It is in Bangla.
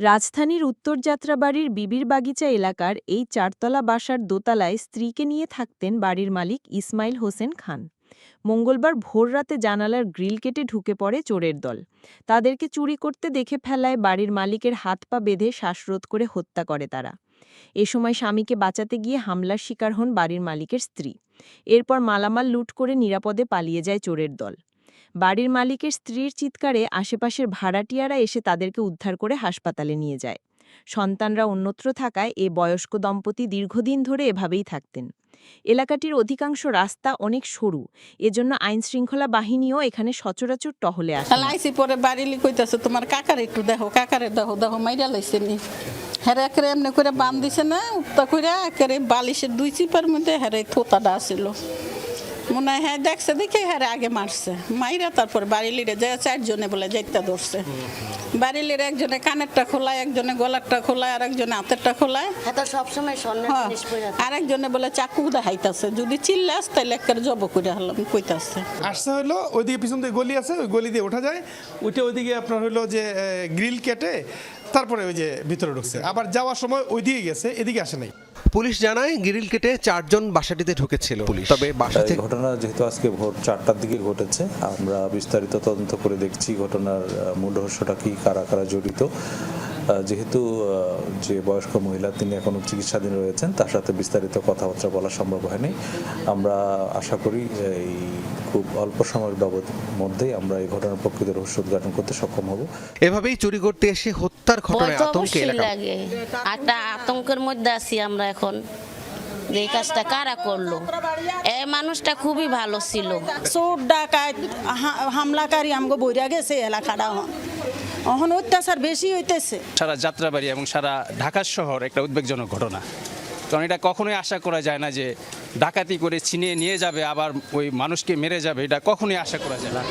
রাজধানীর উত্তর যাত্রাবাড়ির বিবির বাগিচা এলাকার এই চারতলা বাসার দোতলায় স্ত্রীকে নিয়ে থাকতেন বাড়ির মালিক ইসমাইল হোসেন খান। মঙ্গলবার ভোররাতে জানালার গ্রিল কেটে ঢুকে পড়ে চোরের দল। তাদেরকে চুরি করতে দেখে ফেলায় বাড়ির মালিকের হাত পা বেঁধে শ্বাসরোধ করে হত্যা করে তারা। এ সময় স্বামীকে বাঁচাতে গিয়ে হামলার শিকার হন বাড়ির মালিকের স্ত্রী। এরপর মালামাল লুট করে নিরাপদে পালিয়ে যায় চোরের দল। বাড়ির মালিকের স্ত্রীর চিৎকারে আশেপাশের ভাড়াটিয়ারা এসে তাদেরকে উদ্ধার করে হাসপাতালে নিয়ে যায়। সন্তানরা অন্যত্র থাকায় এ বয়স্ক দম্পতি দীর্ঘদিন ধরে এভাবেই থাকতেন। এলাকাটির অধিকাংশ রাস্তা অনেক সরু, এজন্য আইন শৃঙ্খলা বাহিনীও এখানে সচরাচর টহলে আসে তাহলে আইসি পরে বাড়িলি কইতাছে তোমার কাকার একটু দেখো, কাকারে দেখো দেখো, মাইরা লাইছে নি। একেরে এমনি করে বান দিছে না, উত্তা করে বালিশের দুই চিপার মধ্যে হেরে থোতাটা আসিল। মনে হয় হ্যাঁ দেখছে দেখে হেরে আগে মারছে। মাইরা তারপর বাড়িলিরে যায় চারজনে বলে যাইতে ধরছে। বাড়িলির একজনে কানেরটা খোলায় একজনে গলারটা খোলায় আর একজনে হাতেরটা খোলায়। এটা সবসময় হ্যাঁ, থাকে। আরেকজনে বলে চাকু দেখাইতাছে যদি চিল্লাস তাহলে একেবারে জব করে হলাম কইতাছে। আসতে হলো ওইদিকে পিছন দিয়ে গলি আছে ওই গলি দিয়ে ওঠা যায়। ওইটা ওইদিকে আপনার হলো যে গ্রিল কেটে তারপরে ওই যে ভিতরে ঢুকছে। আবার যাওয়ার সময় ওই দিকে গেছে এদিকে আসে নাই। পুলিশ জানায় গ্রিল কেটে চারজন বাসাটিতে ঢুকেছিল। পুলিশ। তবে বাসাতে থেকে ঘটনা যেহেতু আজকে ভোর চারটার দিকে ঘটেছে আমরা বিস্তারিত তদন্ত করে দেখছি ঘটনার মূল রহস্যটা কি কারা কারা জড়িত। যেহেতু যে বয়স্ক মহিলা তিনি এখনও চিকিৎসাধীন রয়েছেন তার সাথে বিস্তারিত কথাবার্তা বলা সম্ভব হয়নি। আমরা আশা করি যে এই খুব অল্প সময়ের বাবদ মধ্যেই আমরা এই ঘটনার প্রকৃত রহস্য উদ্ঘাটন করতে সক্ষম হব। এভাবেই চুরি করতে এসে হত্যার ঘটনায় আতঙ্কে লাগে। একটা আতঙ্কের মধ্যে আছি আমরা এখন। যে এই কাজটা কারা করল? এই মানুষটা খুবই ভালো ছিল। চোর ডাকাত হামলাকারী আমগো বইরা গেছে এলাকাটা এখন অত্যাচার বেশি হইতেছে। সারা যাত্রাবাড়ি এবং সারা ঢাকা শহর একটা উদ্বেগজনক ঘটনা। কারণ এটা কখনোই আশা করা যায় না যে ডাকাতি করে ছিনিয়ে নিয়ে যাবে, আবার ওই মানুষকে মেরে যাবে, এটা কখনোই আশা করা যায় না।